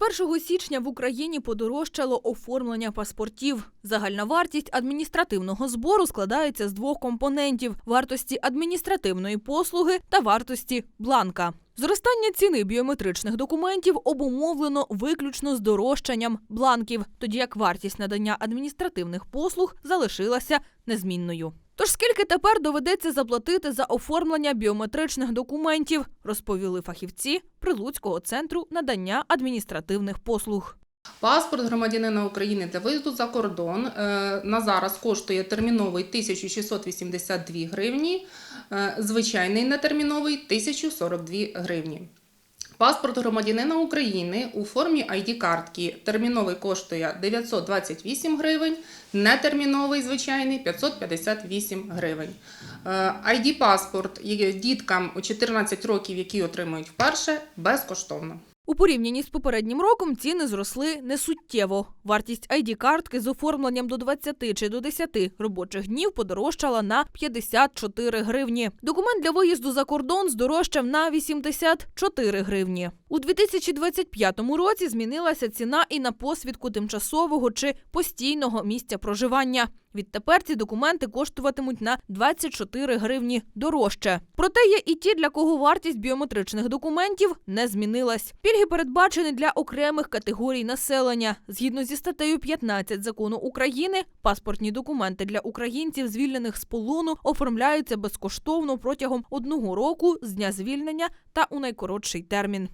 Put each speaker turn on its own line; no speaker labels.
З 1 січня в Україні подорожчало оформлення паспортів. Загальна вартість адміністративного збору складається з двох компонентів: вартості адміністративної послуги та вартості бланка. Зростання ціни біометричних документів обумовлено виключно здорожчанням бланків, тоді як вартість надання адміністративних послуг залишилася незмінною. Тож скільки тепер доведеться заплатити за оформлення біометричних документів, розповіли фахівці Прилуцького центру надання адміністративних послуг.
Паспорт громадянина України для виїзду за кордон е, на зараз коштує терміновий 1682 гривні, звичайний нетерміновий 1042 гривні. Паспорт громадянина України у формі ID-картки терміновий коштує 928 гривень, нетерміновий звичайний 558 гривень. Е, ID-паспорт діткам у 14 років, які отримують вперше, безкоштовно.
У порівнянні з попереднім роком ціни зросли несуттєво. Вартість ID-картки з оформленням до 20 чи до 10 робочих днів подорожчала на 54 гривні. Документ для виїзду за кордон здорожчав на 84 гривні. У 2025 році змінилася ціна і на посвідку тимчасового чи постійного місця проживання. Відтепер ці документи коштуватимуть на 24 гривні дорожче. Проте є і ті, для кого вартість біометричних документів не змінилась. Пільги передбачені для окремих категорій населення. Згідно зі статтею 15 закону України, паспортні документи для українців, звільнених з полону, оформляються безкоштовно протягом одного року з дня звільнення та у найкоротший термін.